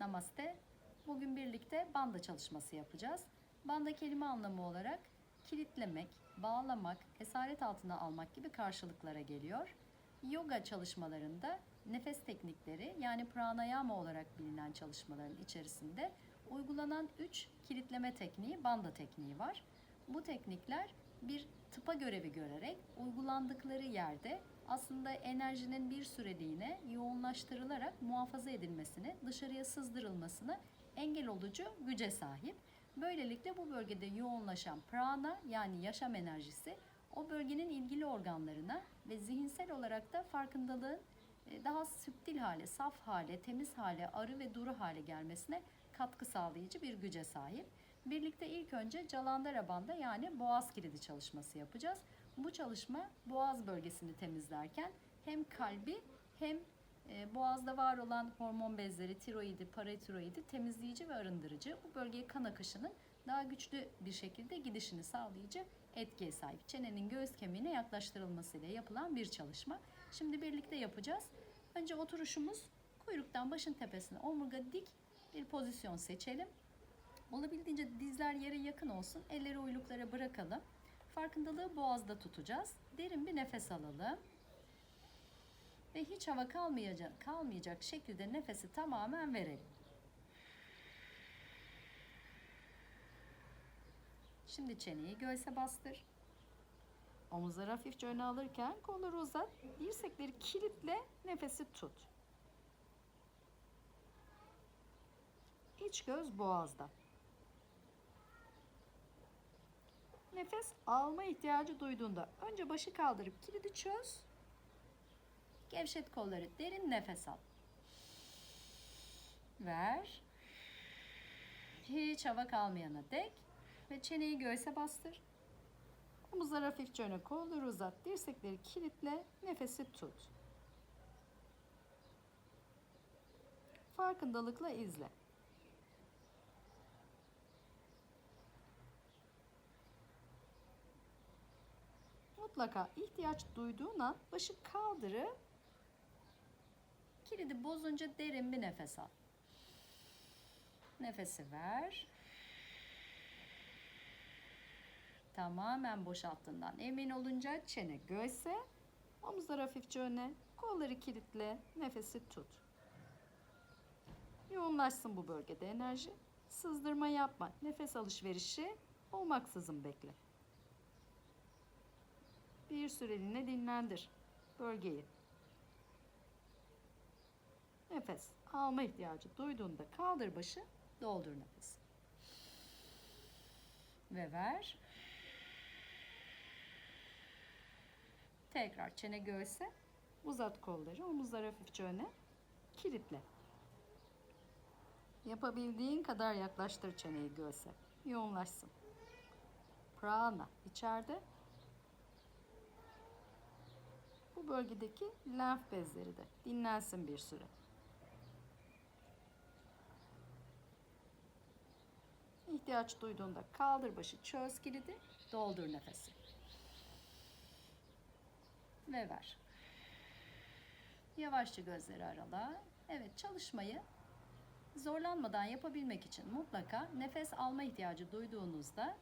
Namaste. Bugün birlikte banda çalışması yapacağız. Banda kelime anlamı olarak kilitlemek, bağlamak, esaret altına almak gibi karşılıklara geliyor. Yoga çalışmalarında nefes teknikleri yani pranayama olarak bilinen çalışmaların içerisinde uygulanan 3 kilitleme tekniği, banda tekniği var. Bu teknikler bir tıpa görevi görerek uygulandıkları yerde aslında enerjinin bir süreliğine yoğunlaştırılarak muhafaza edilmesini, dışarıya sızdırılmasını engel olucu güce sahip. Böylelikle bu bölgede yoğunlaşan prana yani yaşam enerjisi o bölgenin ilgili organlarına ve zihinsel olarak da farkındalığın e, daha süptil hale, saf hale, temiz hale, arı ve duru hale gelmesine katkı sağlayıcı bir güce sahip. Birlikte ilk önce Calandara banda yani boğaz kilidi çalışması yapacağız. Bu çalışma boğaz bölgesini temizlerken hem kalbi hem e, boğazda var olan hormon bezleri, tiroidi, paratiroidi temizleyici ve arındırıcı. Bu bölgeye kan akışının daha güçlü bir şekilde gidişini sağlayıcı etkiye sahip. Çenenin göğüs kemiğine yaklaştırılmasıyla yapılan bir çalışma. Şimdi birlikte yapacağız. Önce oturuşumuz kuyruktan başın tepesine omurga dik bir pozisyon seçelim. Olabildiğince dizler yere yakın olsun. Elleri uyluklara bırakalım. Farkındalığı boğazda tutacağız. Derin bir nefes alalım. Ve hiç hava kalmayacak, kalmayacak şekilde nefesi tamamen verelim. Şimdi çeneyi göğse bastır. Omuzları hafifçe öne alırken kolları uzat. Dirsekleri kilitle nefesi tut. İç göz boğazda. Nefes alma ihtiyacı duyduğunda önce başı kaldırıp kilidi çöz. Gevşet kolları. Derin nefes al. Ver. Hiç hava kalmayana dek ve çeneyi göğse bastır. Omuzlar hafifçe öne, kolları uzat, dirsekleri kilitle, nefesi tut. Farkındalıkla izle. Mutlaka ihtiyaç duyduğun an başı kaldırıp kilidi bozunca derin bir nefes al. Nefesi ver. Tamamen boşalttığından emin olunca çene göğse, omuzlar hafifçe öne, kolları kilitle, nefesi tut. Yoğunlaşsın bu bölgede enerji. Sızdırma yapma. Nefes alışverişi olmaksızın bekle. Bir süreliğine dinlendir bölgeyi. Nefes alma ihtiyacı duyduğunda kaldır başı, doldur nefes. Ve ver. Tekrar çene göğse. Uzat kolları, omuzlar hafifçe öne. Kilitle. Yapabildiğin kadar yaklaştır çeneyi göğse. Yoğunlaşsın. Prana içeride. Bölgedeki lenf bezleri de dinlensin bir süre. İhtiyaç duyduğunda kaldır başı, çöz kilidi, doldur nefesi. Ve ver. Yavaşça gözleri arala. Evet çalışmayı zorlanmadan yapabilmek için mutlaka nefes alma ihtiyacı duyduğunuzda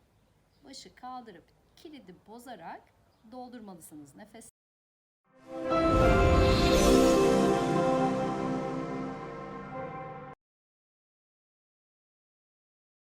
başı kaldırıp kilidi bozarak doldurmalısınız nefesi.